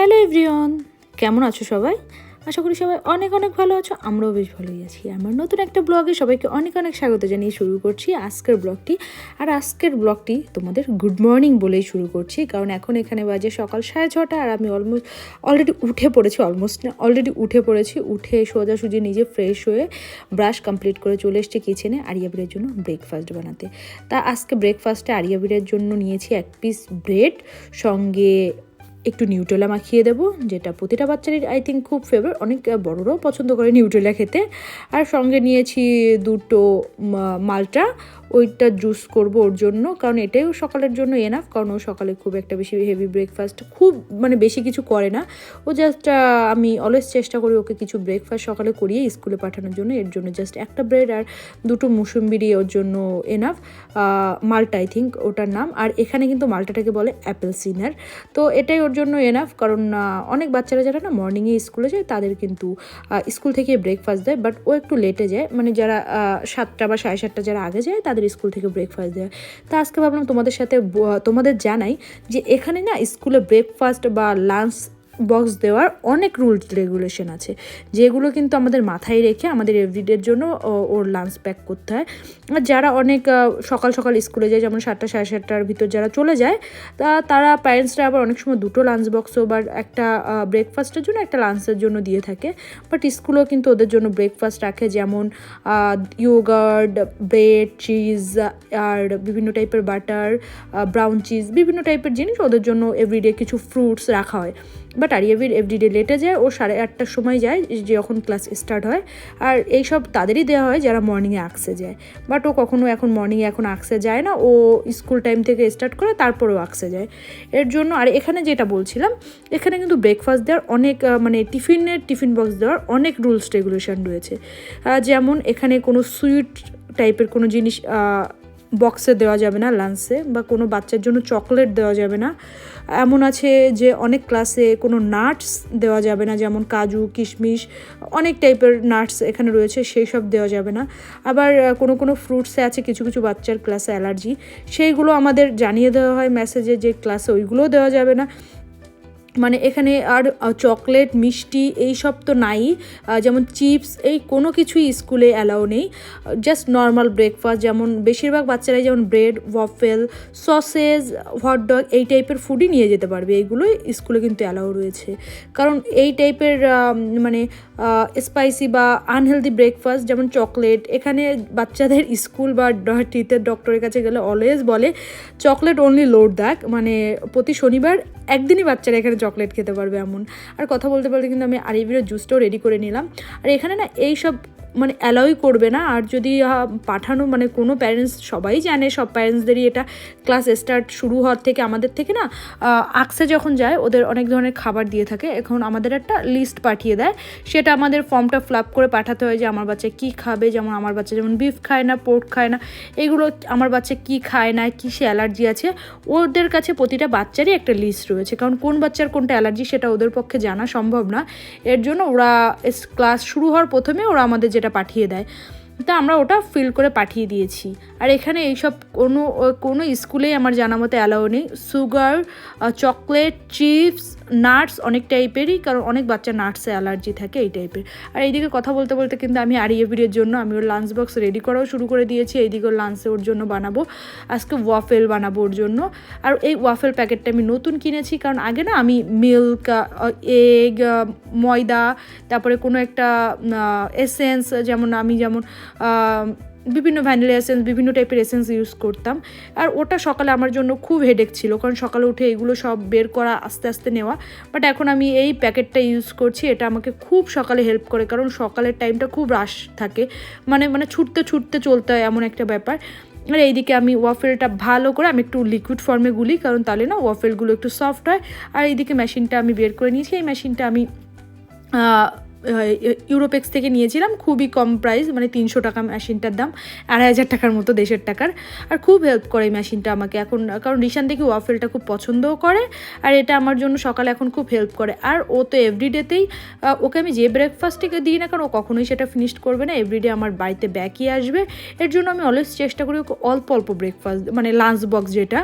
Hello everyone, কেমন আছো সবাই? আশা করি সবাই অনেক অনেক ভালো আছো, আমরাও বেশ ভালোই আছি। আমার নতুন একটা ব্লগে সবাইকে অনেক অনেক স্বাগত জানিয়ে শুরু করছি আজকের ব্লগটি। আর আজকের ব্লগটি তোমাদের গুড মর্নিং বলেই শুরু করছি, কারণ এখন এখানে বাজে সকাল সাড়ে ছটা আর আমি অলমোস্ট অলরেডি উঠে পড়েছি, অলমোস্ট না, অলরেডি উঠে পড়েছি, উঠে সোজাসুজি নিজে ফ্রেশ হয়ে ব্রাশ কমপ্লিট করে চলে এসেছি কিচেনে আরিয়াবিরের জন্য ব্রেকফাস্ট বানাতে। তা আজকে ব্রেকফাস্টে আরিয়াবিরের জন্য নিয়েছি এক পিস ব্রেড, সঙ্গে একটু নিউট্রেলা মাখিয়ে দেবো, যেটা প্রতিটা বাচ্চারই আই থিঙ্ক খুব ফেভারিট অনেক বড়রাও পছন্দ করে নিউট্রেলা খেতে। আর সঙ্গে নিয়েছি দুটো মালটা। ওইটা জুস করব ওর জন্য, কারণ এটাই ও সকালের জন্য এনাফ কারণ ও সকালে খুব একটা বেশি হেভি ব্রেকফাস্ট খুব মানে বেশি কিছু করে না। ও জাস্ট আমি অলওয়েজ চেষ্টা করি ওকে কিছু ব্রেকফাস্ট সকালে করিয়ে স্কুলে পাঠানোর জন্য, এর জন্য জাস্ট একটা ব্রেড আর দুটো মুসুম্বিরি ওর জন্য এনাফ মালটা আই থিঙ্ক ওটার নাম, আর এখানে কিন্তু মালটাটাকে বলে অ্যাপেল সিনার তো এটাই ওর জন্য এনাফ কারণ অনেক বাচ্চারা যারা না মর্নিংয়ে স্কুলে যায়, তাদের কিন্তু স্কুল থেকে ব্রেকফাস্ট দেয় বাট ও একটু লেটে যায়। মানে যারা সাতটা বা সাড়ে সাতটা যারা আগে যায়, তাদের স্কুল থেকে ব্রেকফাস্ট দেয়। তা আজকে ভাবলাম তোমাদের সাথে তোমাদের জানাই যে এখানে না স্কুলে ব্রেকফাস্ট বা লাঞ্চ বক্স দেওয়ার অনেক রুলস রেগুলেশন আছে, যেগুলো কিন্তু আমাদের মাথায় রেখে আমাদের এভরিডের জন্য ওর লাঞ্চ প্যাক করতে হয়। আর যারা অনেক সকাল সকাল স্কুলে যায়, যেমন সাতটা, সাড়ে সাতটার ভিতর যারা চলে যায়, তা, তারা প্যারেন্টসরা আবার অনেক সময় দুটো লাঞ্চ বক্সও বা একটা ব্রেকফাস্টের জন্য, একটা লাঞ্চের জন্য দিয়ে থাকে। বাট স্কুলেও কিন্তু ওদের জন্য ব্রেকফাস্ট রাখে, যেমন ইয়োগার্ড ব্রেড চিজ আর বিভিন্ন টাইপের বাটার ব্রাউন চিজ বিভিন্ন টাইপের জিনিস ওদের জন্য এভরিডে কিছু ফ্রুটস রাখা হয়। বাট আরিয়াবির এভরিডে লেটে যায়, ও সাড়ে আটটার সময় যায় যখন ক্লাস স্টার্ট হয়। আর এইসব তাদেরই দেওয়া হয় যারা মর্নিংয়ে আঁকসে যায়। বাট ও কখনো এখন মর্নিংয়ে এখন আঁকসে যায় না, ও স্কুল টাইম থেকে স্টার্ট করে তারপরেও আঁকসে যায়। এর জন্য, আর এখানে যেটা বলছিলাম, এখানে কিন্তু ব্রেকফাস্ট দেওয়ার অনেক মানে টিফিনের, টিফিন বক্স দেওয়ার অনেক রুলস রেগুলেশন রয়েছে। যেমন এখানে কোনো সুইট টাইপের কোনো জিনিস বক্সে দেওয়া যাবে না লাঞ্চে বা কোনো বাচ্চার জন্য চকলেট দেওয়া যাবে না। এমন আছে যে অনেক ক্লাসে কোনো নাটস দেওয়া যাবে না, যেমন কাজু, কিশমিশ, অনেক টাইপের নাটস এখানে রয়েছে, সেই সব দেওয়া যাবে না। আবার কোনো কোনো ফ্রুটসে আছে, কিছু কিছু বাচ্চার ক্লাসে অ্যালার্জি সেইগুলো আমাদের জানিয়ে দেওয়া হয় মেসেজে যে ক্লাসে ওইগুলোও দেওয়া যাবে না। মানে এখানে আর চকলেট, মিষ্টি এই সব তো নাই। যেমন চিপস এই কোনো কিছুই স্কুলে অ্যালাউ নেই। জাস্ট নর্মাল ব্রেকফাস্ট যেমন বেশিরভাগ বাচ্চারাই যেমন ব্রেড, ওয়াফেল, সসেজ হটডগ এই টাইপের ফুডই নিয়ে যেতে পারবে। এইগুলোই স্কুলে কিন্তু অ্যালাউ রয়েছে। কারণ এই টাইপের মানে স্পাইসি বা আনহেলদি ব্রেকফাস্ট যেমন চকলেট, এখানে বাচ্চাদের স্কুল বা টিথের ডক্টরের কাছে গেলে অলওয়েজ বলে, চকলেট অনলি লোড দ্যাক মানে প্রতি শনিবার একদিনই বাচ্চারা এখানে চকলেট খেতে পারবে এমন। আর কথা বলতে বলতে কিন্তু আমি আরিবিরের জুসটাও রেডি করে নিলাম। আর এখানে না এই সব মানে অ্যালাউই করবে না। আর যদি পাঠানো মানে কোনো প্যারেন্টস সবাই জানে, সব প্যারেন্টসদেরই এটা ক্লাস স্টার্ট শুরু হওয়ার থেকে আমাদের থেকে না আকসে যখন যায়, ওদের অনেক ধরনের খাবার দিয়ে থাকে। এখন আমাদের একটা লিস্ট পাঠিয়ে দেয়। সেটা আমাদের ফর্মটা ফিল করে পাঠাতে হয় যে, আমার বাচ্চা কী খাবে? যেমন আমার বাচ্চা যেমন বিফ খায় না পোর্ক খায় না, এগুলো আমার বাচ্চা কী খায় না, কিসে অ্যালার্জি আছে? ওদের কাছে প্রতিটা বাচ্চারই একটা লিস্ট রয়েছে। কারণ কোন বাচ্চার কোনটা অ্যালার্জি সেটা ওদের পক্ষে জানা সম্ভব না। এর জন্য ওরা ক্লাস শুরু হওয়ার প্রথমে ওরা আমাদের যেটা পাঠিয়ে দেয়। তা আমরা ওটা ফিল করে পাঠিয়ে দিয়েছি। আর এখানে এইসব কোনো কোনো স্কুলেই আমার জানা মতে অ্যালাউ নেই সুগার চকলেট চিপস নাটস অনেক টাইপেরই, কারণ অনেক বাচ্চা নাটসে অ্যালার্জি থাকে এই টাইপের। আর এইদিকে কথা বলতে বলতে কিন্তু আমি আরিয়াবিরের জন্য আমি ওর লাঞ্চ বক্স রেডি করাও শুরু করে দিয়েছি, এইদিকে ওর লাঞ্চে ওর জন্য বানাবো। আজকে ওয়াফেল বানাবো ওর জন্য। আর এই ওয়াফেল প্যাকেটটা আমি নতুন কিনেছি, কারণ আগে না আমি মিল্ক এগ ময়দা, তারপরে কোনো একটা এসেন্স যেমন আমি যেমন বিভিন্ন ভ্যানিলা এসেন্স বিভিন্ন টাইপের এসেন্স ইউজ করতাম। আর ওটা সকালে আমার জন্য খুব হেডেক ছিল, কারণ সকালে উঠে এগুলো সব বের করা আস্তে আস্তে নেওয়া। বাট এখন আমি এই প্যাকেটটা ইউজ করছি, এটা আমাকে খুব সকালে হেল্প করে, কারণ সকালের টাইমটা খুব রাশ থাকে। মানে মানে ছুটতে ছুটতে চলতে হয় এমন একটা ব্যাপার। আর এইদিকে আমি ওয়াফেলটা ভালো করে, আমি একটু লিকুইড ফর্মে গুলি, কারণ তাহলে না ওয়াফেলগুলো একটু সফট হয়। আর এইদিকে মেশিনটা আমি বের করে নিয়েছি, এই মেশিনটা আমি ইউরোপেক্স থেকে নিয়েছিলাম, খুবই কম প্রাইস মানে তিনশো টাকা মেশিনটার দাম, আড়াই হাজার টাকার মতো দেশের টাকার, আর খুব হেল্প করে এই মেশিনটা আমাকে। এখন, কারণ রিশান থেকে ওয়াফেলটা খুব পছন্দও করে, আর এটা আমার জন্য সকালে এখন খুব হেল্প করে। আর ও তো এভরিডেতেই ওকে আমি যে ব্রেকফাস্টটিকে দিই না কারণ ও কখনোই সেটা ফিনিশ করবে না এভরিডে আমার বাড়িতে ব্যাকই আসবে। এর জন্য আমি অলওয়েজ চেষ্টা করি ওকে অল্প অল্প ব্রেকফাস্ট মানে লাঞ্চ বক্স যেটা,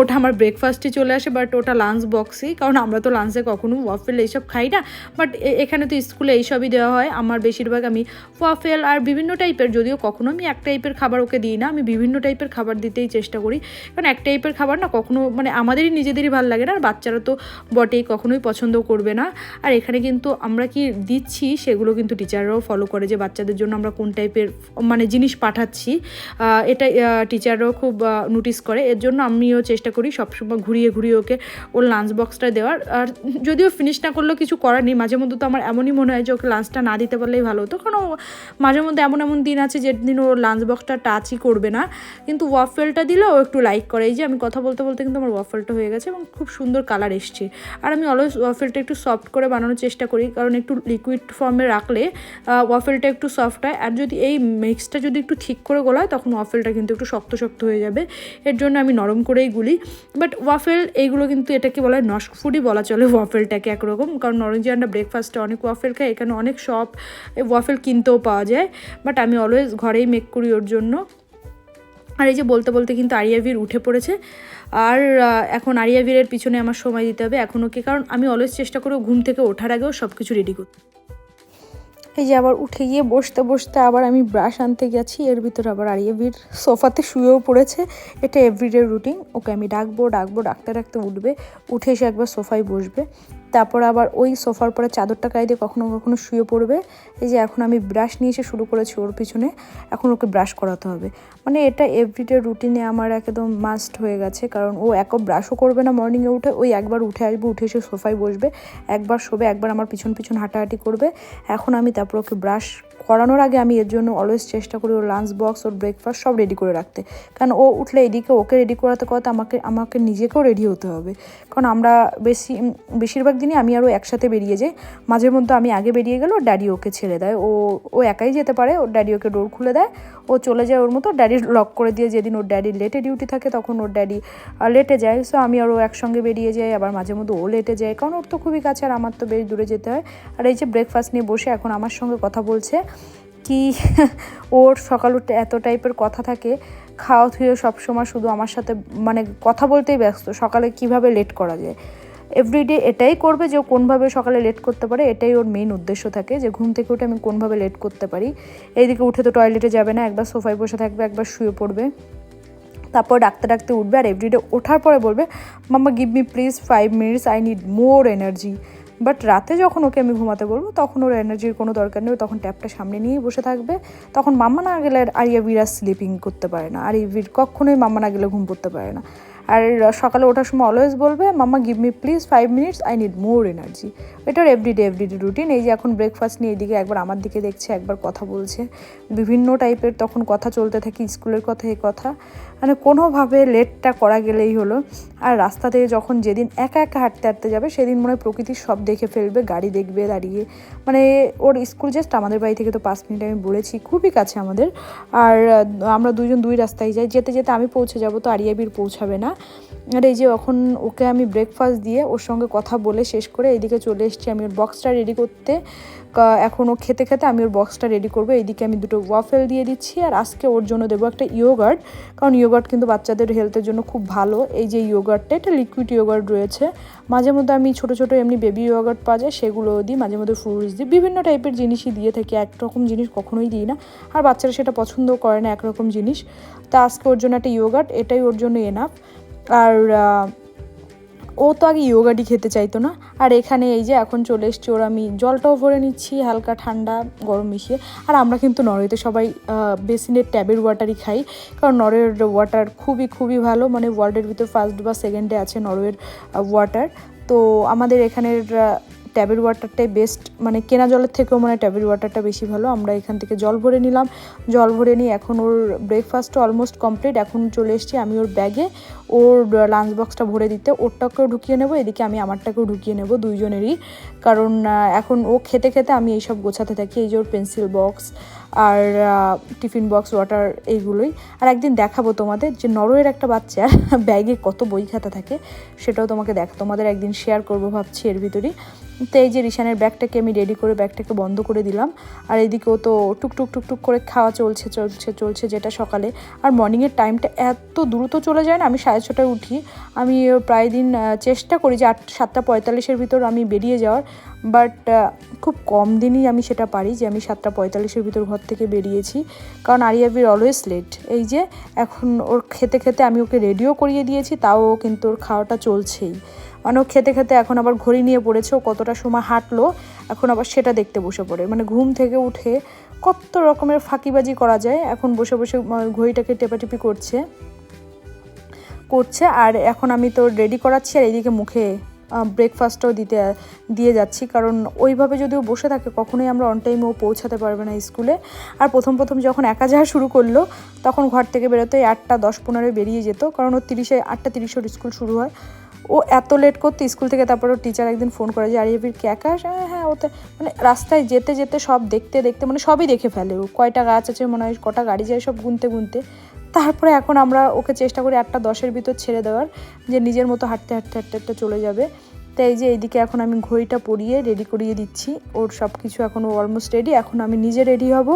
ওটা আমার ব্রেকফাস্টে চলে আসে বাট ওটা লাঞ্চ বক্সই কারণ আমরা তো লাঞ্চে কখনো ওয়াফেল এইসব খাই না বাট এখানে তো স্কুলে এইসবই দেওয়া হয়। আমার বেশিরভাগ আমি ওয়াফেল আর বিভিন্ন টাইপের, যদিও কখনো আমি এক টাইপের খাবার ওকে দিই না, আমি বিভিন্ন টাইপের খাবার দিতেই চেষ্টা করি। কারণ এক টাইপের খাবার না কখনো মানে আমাদেরই নিজেদেরই ভালো লাগে না, আর বাচ্চারা তো বটেই কখনোই পছন্দ করবে না। আর এখানে কিন্তু আমরা কি দিচ্ছি সেগুলো কিন্তু টিচাররাও ফলো করে যে বাচ্চাদের জন্য আমরা কোন টাইপের মানে জিনিস পাঠাচ্ছি। এটা টিচাররাও খুব নোটিস করে। এর জন্য আমিও চেষ্টা করি সবসময় ঘুরিয়ে ঘুরিয়ে ওকে ওর লাঞ্চ বক্সটা দেওয়ার। আর যদিও ফিনিশ না করলেও কিছু করার নেই মাঝে মধ্যে তো আমার এমনই মনে হয় যে ওকে লাঞ্চটা না দিতে পারলেই ভালো হতো। কারণ মাঝে মধ্যে এমন এমন দিন আছে যেদিন ও লাঞ্চ বক্সটা টাচই করবে না। কিন্তু ওয়াফেলটা দিলে ও একটু লাইক করে। এই যে আমি কথা বলতে বলতে কিন্তু আমার ওয়াফেলটা হয়ে গেছে এবং খুব সুন্দর কালার এসছে। আর আমি অলওয়েজ ওয়াফেলটা একটু সফট করে বানানোর চেষ্টা করি। কারণ একটু লিকুইড ফর্মে রাখলে ওয়াফেলটা একটু সফট হয়। আর যদি এই মিক্সটা যদি একটু ঠিক করে গোলায়, তখন ওয়াফেলটা কিন্তু একটু শক্ত শক্ত হয়ে যাবে। এর জন্য আমি নরম করেই গুলি। বাট ওয়াফেল এইগুলো কিন্তু এটাকে বলা হয় নস্ক ফুডই বলা চলে ওয়াফেলটাকে একরকম। কারণ নরেঞ্জিয়ানরা ব্রেকফাস্টে অনেক ওয়াফেল খায় এখানে অনেক সব ওয়াফেল কিনতেও পাওয়া যায় বাট আমি অলওয়েজ ঘরেই মেক করি ওর জন্য। আর এই যে বলতে বলতে কিন্তু আরিয়াভির উঠে পড়েছে। আর এখন আরিয়াভিরের পিছনে আমার সময় দিতে হবে এখন ওকে কারণ আমি অলওয়েজ চেষ্টা করি ঘুম থেকে ওঠার আগেও সব কিছু রেডি করতে। এই যে আবার উঠে গিয়ে বসতে বসতে আবার আমি ব্রাশ আনতে গেছি। এর ভিতরে আবার আরিয়াভির সোফাতে শুয়েও পড়েছে। এটা এভরিডে রুটিন ওকে আমি ডাকবো ডাকবো, ডাকতে ডাকতে উঠবে। উঠে এসে একবার সোফায় বসবে। তারপর আবার ওই সোফার পরে চাদরটা গায়ে দিয়ে কখনো কখনো শুয়ে পড়বে। এই যে এখন আমি ব্রাশ নিয়ে এসে শুরু করেছি ওর পিছনে। এখন ওকে ব্রাশ করাতে হবে। মানে এটা এভরিডে রুটিনে আমার একদম মাস্ট হয়ে গেছে। কারণ ও এক ব্রাশও করবে না মর্নিংয়ে উঠে। ওই একবার উঠে আসবে, উঠে এসে সোফায় বসবে। একবার শোবে, একবার আমার পিছন পিছন হাঁটাহাঁটি করবে। এখন আমি তারপর ওকে ব্রাশ করানোর আগে আমি এর জন্য অলওয়েজ চেষ্টা করি ওর লাঞ্চ বক্স ওর ব্রেকফাস্ট সব রেডি করে রাখতে। কারণ ও উঠলে এদিকে ওকে রেডি করাতে করাতে আমাকে আমাকে নিজেকেও রেডি হতে হবে। কারণ আমরা বেশি বেশিরভাগ দিনই আমি আরও একসাথে বেরিয়ে যাই। মাঝে মধ্যে আমি আগে বেরিয়ে গেলে ওর ড্যাডি ওকে ছেড়ে দেয়। ও ও একাই যেতে পারে, ওর ড্যাডি ওকে ডোর খুলে দেয়। চলে যায় ওর মতো ড্যাডি লক করে দিয়ে যেদিন ওর ড্যাডি লেটে ডিউটি থাকে তখন ওর ড্যাডি লেটে যায়। সো আমি আরও একসঙ্গে বেরিয়ে যাই, আবার মাঝে মধ্যে ও লেটে যায়। কারণ ওর তো খুবই কাছে, আর আমার তো বেশ দূরে যেতে হয়। আর এই যে ব্রেকফাস্ট নিয়ে বসে এখন আমার সঙ্গে কথা বলছে কি, ওর সকাল উঠে এত টাইপের কথা থাকে খাওয়া থুয়ে সবসময় শুধু আমার সাথে মানে কথা বলতেই ব্যস্ত, সকালে কীভাবে লেট করা যায়। এভরিডে এটাই করবে যে কোনভাবে সকালে লেট করতে পারে, এটাই ওর মেইন উদ্দেশ্য থাকে যে ঘুম থেকে উঠে আমি কোনভাবে লেট করতে পারি। এইদিকে উঠে তো টয়লেটে যাবে না, একবার সোফায় বসে থাকবে, একবার শুয়ে পড়বে। তারপর ডাকতে ডাকতে উঠবে আর এভরিডে ওঠার পরে বলবে, mamma give me please five minutes I need more energy but রাতে যখন ওকে আমি ঘুমাতে বলব, তখন ওর এনার্জির কোনো দরকার নেই তখন ট্যাপটা সামনে নিয়েই বসে থাকবে। তখন মাম্মা না গেলে আর আরিয়াভির স্লিপিং করতে পারে না আর ইভির কখনোই মাম্মা না গেলে ঘুম পড়তে পারে না। আর সকালে ওঠার সময় অলওয়েজ বলবে, mamma give me please five minutes I need more energy এটার এভরিডে এভরিডে রুটিন এই যে এখন ব্রেকফাস্ট নিয়ে এদিকে একবার আমার দিকে দেখছে, একবার কথা বলছে। বিভিন্ন টাইপের তখন কথা চলতে থাকে, স্কুলের কথা, এ কথা। মানে কোনোভাবে লেটটা করা গেলেই হলো। আর রাস্তা থেকে যখন যেদিন একা একা হাঁটতে হাঁটতে যাবে, সেদিন মনে হয় প্রকৃতির সব দেখে ফেলবে, গাড়ি দেখবে, দাঁড়িয়ে। মানে ওর স্কুল জাস্ট আমাদের বাড়ি থেকে তো পাঁচ মিনিট আমি বলেছি, খুবই কাছে আমাদের। আর আমরা দুইজন দুই রাস্তায় যাই, যেতে যেতে আমি পৌঁছে যাব তো আরিয়াবির পৌঁছাবে না। আর এই যে এখন ওকে আমি ব্রেকফাস্ট দিয়ে ওর সঙ্গে কথা বলে শেষ করে এইদিকে চলে এসেছি আমি ওর বক্সটা রেডি করতে। কা- এখন ও খেতে খেতে আমি ওর বক্সটা রেডি করব। এইদিকে আমি দুটো ওয়াফেল দিয়ে দিচ্ছি আর আজকে ওর জন্য দেবো একটা ইয়োগার্ট কারণ ইয়োগার্ট কিন্তু বাচ্চাদের হেলথের জন্য খুব ভালো। এই যে ইয়োগার্টটা এটা লিকুইড ইয়োগার্ট রয়েছে। মাঝে মধ্যে আমি ছোটো ছোটো এমনি বেবি ইয়োগার্ট পাওয়া যায় সেগুলো দিই। মাঝে মধ্যে ফ্রুটস দিই। বিভিন্ন টাইপের জিনিসই দিয়ে থাকি। একরকম জিনিস কখনোই দিই না। আর বাচ্চারা সেটা পছন্দও করে না, একরকম জিনিস। তা আজকে ওর জন্য একটা ইয়োগার্ট এটাই ওর জন্য এনাফ আর ও তো আগে ইয়োগাটি খেতে চাইতো না। আর এখানে এই যে এখন চলে এসছি ওর, আমি জলটাও ভরে নিচ্ছি, হালকা ঠান্ডা, গরম মিশিয়ে। আর আমরা কিন্তু নরওয়েতে সবাই বেসিনের ট্যাবের ওয়াটারই খাই। কারণ নরওয়ের ওয়াটার খুবই খুবই ভালো। মানে ওয়ার্ল্ডের ভিতর ফার্স্ট বা সেকেন্ডে আছে নরওয়ের ওয়াটার তো আমাদের এখানের ট্যাবের ওয়াটারটাই বেস্ট মানে কেনা জলের থেকেও মানে ট্যাবের ওয়াটারটা বেশি ভালো। আমরা এখান থেকে জল ভরে নিলাম। জল ভরে নিয়ে এখন ওর ব্রেকফাস্টও অলমোস্ট কমপ্লিট এখন চলে এসেছি আমি ওর ব্যাগে ওর লাঞ্চ বক্সটা ভরে দিতে। ওরটাকেও ঢুকিয়ে নেব, এদিকে আমি আমারটাকেও ঢুকিয়ে নেব দুইজনেরই। কারণ এখন ও খেতে খেতে আমি এইসব গোছাতে থাকি। এই যে ওর পেন্সিল বক্স আর টিফিন বক্স ওয়াটার এইগুলোই। আর একদিন দেখাবো তোমাদের যে নরওয়ের একটা বাচ্চার ব্যাগে কত বই খাতা থাকে, সেটাও তোমাকে দেখ তোমাদের একদিন শেয়ার করব ভাবছি এর ভিতরেই। তো এই যে রিশানের ব্যাগটাকে আমি রেডি করে ব্যাগটাকে বন্ধ করে দিলাম। আর এদিকেও তো টুকটুক টুকটুক করে খাওয়া চলছে চলছে চলছে যেটা সকালে। আর মর্নিংয়ের টাইমটা এত দ্রুত চলে যায় না, আমি সাড়ে ছটায় উঠি। আমি প্রায় দিন চেষ্টা করি যে আট, সাতটা পঁয়তাল্লিশের ভিতর আমি বেরিয়ে যাওয়ার। বাট খুব কম দিনই আমি সেটা পারি যে আমি সাতটা পঁয়তাল্লিশের ভিতর ঘর থেকে বেরিয়েছি। কারণ আরিয়াবির অলওয়েজ লেট এই যে এখন ওর খেতে খেতে আমি ওকে রেডিও করিয়ে দিয়েছি, তাও কিন্তু ওর খাওয়াটা চলছেই। মানে ও খেতে খেতে এখন আবার ঘড়ি নিয়ে পড়েছে, ও কতটা সময় হাঁটলো, এখন আবার সেটা দেখতে বসে পড়ে। মানে ঘুম থেকে উঠে কত রকমের ফাঁকিবাজি করা যায়, এখন বসে বসে ঘড়িটাকে টেপাটিপি করছে করছে, আর এখন আমি তো রেডি করাচ্ছি, আর এইদিকে মুখে ব্রেকফাস্টও দিতে, দিয়ে যাচ্ছি, কারণ ওইভাবে যদিও বসে থাকে, কখনোই আমরা অন টাইমেও পৌঁছাতে পারবে না স্কুলে। আর প্রথম প্রথম যখন একা যাওয়া শুরু করল, তখন ঘর থেকে বেরোতে আটটা, দশ পনেরো বেরিয়ে যেত, কারণ ওর তিরিশে, আটটা তিরিশে ওর স্কুল শুরু হয়। ও এত লেট করতে স্কুল থেকে, তারপর টিচার একদিন ফোন করে যে আরিয়াবির কে একা আসে?" হ্যাঁ হ্যাঁ ওতে মানে রাস্তায় যেতে যেতে, সব দেখতে দেখতে মানে সবই দেখে ফেলে ও। কয়টা গাছ আছে, মনে হয় কটা গাড়ি যায়, সব গুনতে গুনতে। তারপরে এখন আমরা ওকে চেষ্টা করি আটটা দশের ভিতর ছেড়ে দেওয়ার, যে নিজের মতো হাঁটতে হাঁটতে হাঁটতে হাঁটতে চলে যাবে। তাই এই যে এইদিকে এখন আমি ঘড়িটা পরিয়ে রেডি করিয়ে দিচ্ছি। ওর সব কিছু এখন অলমোস্ট রেডি এখন আমি নিজে রেডি হব।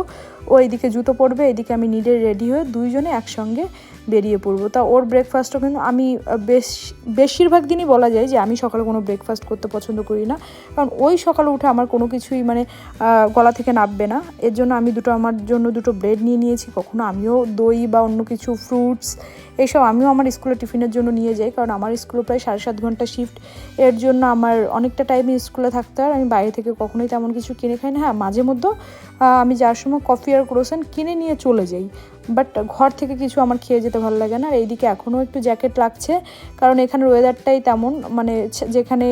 ও এইদিকে জুতো পরবে এদিকে আমি নিজে রেডি হয়ে দুইজনে একসঙ্গে বেরিয়ে পড়ব। তা ওর ব্রেকফাস্টও কিন্তু আমি বেশ, বেশিরভাগ দিনই বলা যায় যে আমি সকালে কোনো ব্রেকফাস্ট করতে পছন্দ করি না। কারণ ওই সকালে উঠে আমার কোনো কিছুই মানে গলা থেকে নামবে না। এর জন্য আমি দুটো, আমার জন্য দুটো ব্রেড নিয়ে নিয়েছি, কখনো আমিও দই বা অন্য কিছু ফ্রুটস এইসব আমিও আমার স্কুলে টিফিনের জন্য নিয়ে যাই। কারণ আমার স্কুলে প্রায় সাড়ে সাত ঘণ্টা শিফট এর জন্য আমার অনেকটা টাইমে স্কুলে থাকতে হয়। আমি বাইরে থেকে কখনোই তেমন কিছু কিনে খাই না। হ্যাঁ মাঝে মধ্যে আমি যার সময় কফি আর ক্রোসেন কিনে নিয়ে চলে যাই। বাট ঘর থেকে কিছু আমার খেয়ে যেতে ভালো লাগে না। আর এইদিকে এখনও একটু জ্যাকেট লাগছে, কারণ এখানে ওয়েদারটাই তেমন মানে যেখানে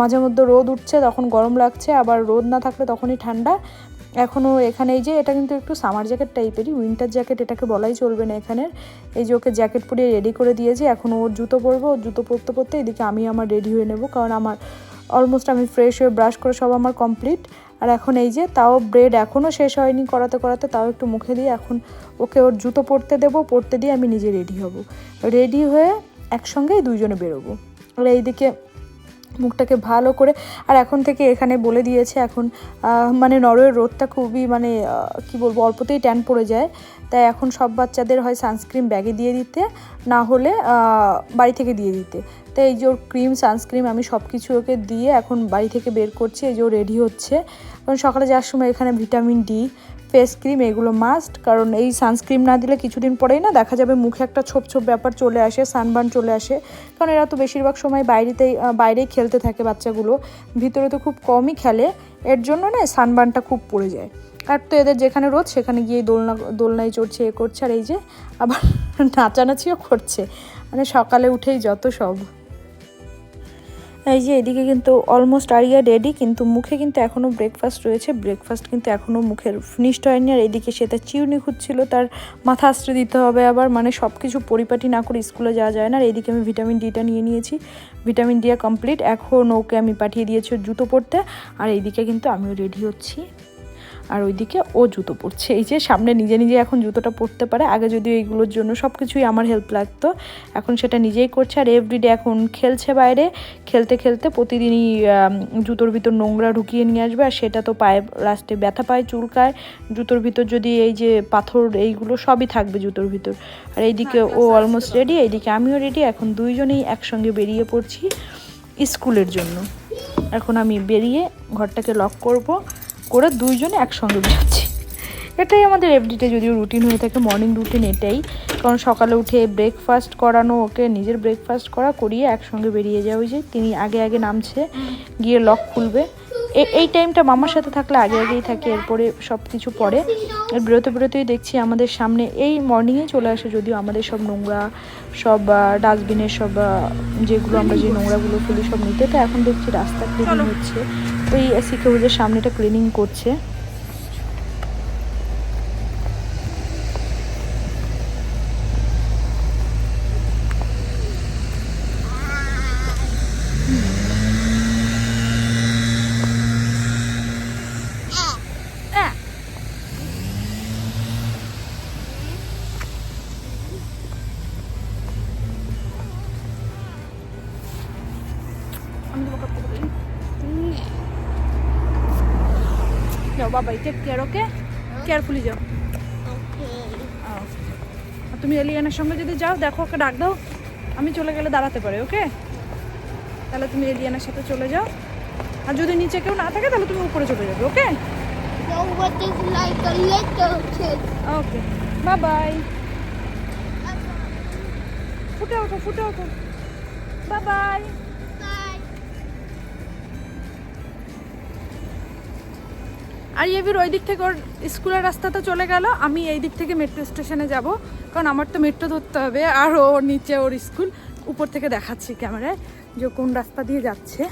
মাঝে মধ্যে রোদ উঠছে তখন গরম লাগছে, আবার রোদ না থাকলে তখনই ঠান্ডা। এখনও এখানে এই যে এটা কিন্তু একটু সামার জ্যাকেট টাইপেরই উইন্টার জ্যাকেট এটাকে বলাই চলবে না এখানের। এই যে ওকে জ্যাকেট পরিয়ে রেডি করে দিয়েছে, এখন ওর জুতো পরবো, ওর জুতো পরতে পরতে এদিকে আমি আমার রেডি হয়ে নেব, কারণ আমার অলমোস্ট আমি ফ্রেশ হয়ে ব্রাশ করে সব আমার কমপ্লিট আর এখন এই যে, তাও ব্রেড এখনও শেষ হয়নি করাতে করাতে, তাও একটু মুখে দিয়ে এখন ওকে ওর জুতো পরতে দেবো, পরতে দিয়ে আমি নিজে রেডি হব। রেডি হয়ে একসঙ্গেই দুইজনে বেরোবো। আর এইদিকে মুখটাকে ভালো করে, আর এখন থেকে এখানে বলে দিয়েছে, এখন মানে নরওয়ের রোদটা খুবই মানে কি বলব, অল্পতেই ট্যান পড়ে যায়। তাই এখন সব বাচ্চাদের হয় সানস্ক্রিন ব্যাগে দিয়ে দিতে, না হলে বাড়ি থেকে দিয়ে দিতে। তাই এই যে ওর ক্রিম সানস্ক্রিম আমি সব কিছু ওকে দিয়ে এখন বাড়ি থেকে বের করছি, এই যে ও রেডি হচ্ছে। কারণ সকালে যাওয়ার সময় এখানে ভিটামিন ডি ফেস ক্রিম এগুলো মাস্ট কারণ এই সানস্ক্রিম না দিলে কিছুদিন পরেই না দেখা যাবে মুখে একটা ছোপ ছোপ ব্যাপার চলে আসে সানবার্ন চলে আসে। কারণ এরা তো বেশিরভাগ সময় বাইরেতেই বাইরেই খেলতে থাকে বাচ্চাগুলো। ভিতরে তো খুব কমই খেলে, এর জন্য না সানবার্নটা খুব পড়ে যায়। আর তো এদের যেখানে রোদ, সেখানে গিয়ে দোলনা, দোলনায় চড়ছে, এ করছে। আর এই যে আবার নাচানাচিও করছে। মানে সকালে উঠেই যত সব। এই যে এদিকে কিন্তু অলমোস্ট আরিয়া রেডি কিন্তু মুখে কিন্তু এখনও ব্রেকফাস্ট রয়েছে। ব্রেকফাস্ট কিন্তু এখনও মুখের ফিনিশড হয়নি। আর এদিকে সে তার চিউনি খুঁজছিল, তার মাথা আশ্রে দিতে হবে আবার। মানে সব কিছু পরিপাটি না করে স্কুলে যাওয়া যায় না। আর এদিকে আমি ভিটামিন ডিটা নিয়ে নিয়েছি। ভিটামিন ডিয়া কমপ্লিট এখন ওকে আমি পাঠিয়ে দিয়েছি জুতো পরতে। আর এইদিকে কিন্তু আমিও রেডি হচ্ছি। আর ওইদিকে ও জুতো পরছে। এই যে সামনে নিজে নিজে এখন জুতোটা পরতে পারে। আগে যদি এইগুলোর জন্য সব কিছুই আমার হেল্প লাগতো এখন সেটা নিজেই করছে আর এভরিডে এখন খেলছে বাইরে। খেলতে খেলতে প্রতিদিনই জুতোর ভিতর নোংরা ঢুকিয়ে নিয়ে আসবে আর সেটা তো পায়ে লাস্টে ব্যথা পায় চুলকায়। জুতোর ভিতর যদি এই যে পাথর এইগুলো সবই থাকবে জুতোর ভিতর। আর এইদিকে ও অলমোস্ট রেডি এইদিকে আমিও রেডি এখন দুইজনেই একসঙ্গে বেরিয়ে পড়ছি স্কুলের জন্য। এখন আমি বেরিয়ে ঘরটাকে লক করব। করে দুইজনে একসঙ্গে বেরোচ্ছি এটাই আমাদের এভরিডে যদিও রুটিন হয়ে থাকে মর্নিং রুটিন এটাই। কারণ সকালে উঠে ব্রেকফাস্ট করানো ওকে নিজের ব্রেকফাস্ট করা করিয়ে একসঙ্গে বেরিয়ে যায় ওই যে তিনি আগে আগে নামছে গিয়ে লক খুলবে। এই টাইমটা মামার সাথে থাকলে আগে আগেই থাকে এরপরে সব কিছু পরে। আর বেরোতে বেরোতেই দেখছি আমাদের সামনে এই মর্নিংয়ে চলে আসে যদিও আমাদের সব নোংরা সব ডাস্টবিনের সব যেগুলো আমরা যে নোংরাগুলো ফেলি সব নিতে। তো এখন দেখছি রাস্তা ক্লিনিং হচ্ছে। ওই সিকিউরিটির সামনেটা ক্লিনিং করছে। যাও বাবাই টেক কেয়ার ওকে কেয়ারফুলি যাও। তুমি এলিয়ানের সঙ্গে যদি যাও দেখো ওকে ডাক দাও। আমি চলে গেলে দাঁড়াতে পারে ওকে তাহলে তুমি এলিয়ানের সাথে চলে যাও। আর যদি নিচে কেউ না থাকে তাহলে তুমি উপরে চলে যাবে ওকে? ওকে বাই বাই ফুটে ওঠো ফুটে ওঠো। বাই বাই আর এবির ওই দিক থেকে ওর স্কুলের রাস্তাটা চলে গেল, আমি এই দিক থেকে মেট্রো স্টেশনে যাব, কারণ আমার তো মেট্রো ধরতে হবে, আর ওর নিচে ওর স্কুল, উপর থেকে দেখাচ্ছি ক্যামেরায় যে কোন রাস্তা দিয়ে যাচ্ছে।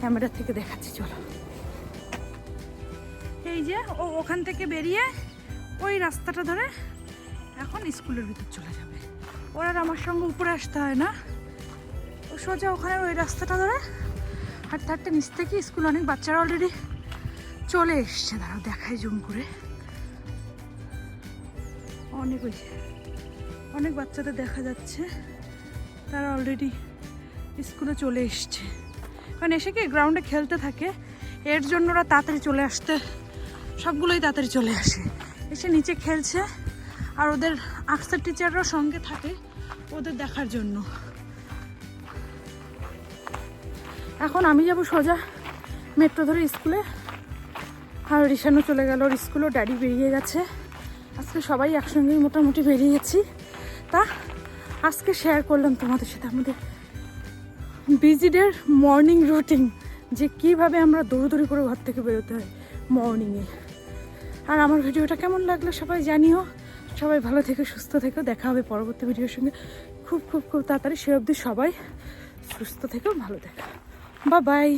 ক্যামেরা থেকে দেখাচ্ছি, চলো। এই যে ও ওখান থেকে বেরিয়ে ওই রাস্তাটা ধরে এখন স্কুলের ভিতর চলে যাবে। ওর আর আমার সঙ্গে উপরে আসতে হয় না। সোজা ওখানে ওই রাস্তাটা ধরে হাঁটতে হাঁটতে নিচ থেকে স্কুল, অনেক বাচ্চারা অলরেডি চলে এসছে, দাঁড়াও দেখায় জুম করে। অনেক ওই অনেক বাচ্চাদের দেখা যাচ্ছে। তারা অলরেডি স্কুলে চলে এসছে। কারণ এসে কি গ্রাউন্ডে খেলতে থাকে, এর জন্য ওরা তাড়াতাড়ি চলে আসতে, সবগুলোই তাড়াতাড়ি চলে আসে। এসে নিচে খেলছে, আর ওদের আক্সার টিচাররাও সঙ্গে থাকে ওদের দেখার জন্য। এখন আমি যাব সোজা মেট্রো ধরে স্কুলে আর রিসানো চলে গেল, ওর স্কুলও ড্যাডি বেরিয়ে গেছে। আজকে সবাই একসঙ্গেই মোটামুটি বেরিয়ে গেছি তা, আজকে শেয়ার করলাম তোমাদের সাথে আমাদের বিজিডের মর্নিং রুটিন যে কীভাবে আমরা দৌড়দৌড়ি করে ঘর থেকে বেরোতে হয় মর্নিংয়ে আর আমার ভিডিওটা কেমন লাগল সবাই জানিও। সবাই ভালো থেকে, সুস্থ থেকো। দেখা হবে পরবর্তী ভিডিওর সঙ্গে। খুব খুব খুব তাড়াতাড়ি সে অবধি সবাই সুস্থ থেকেও ভালো থেকো। বা বাই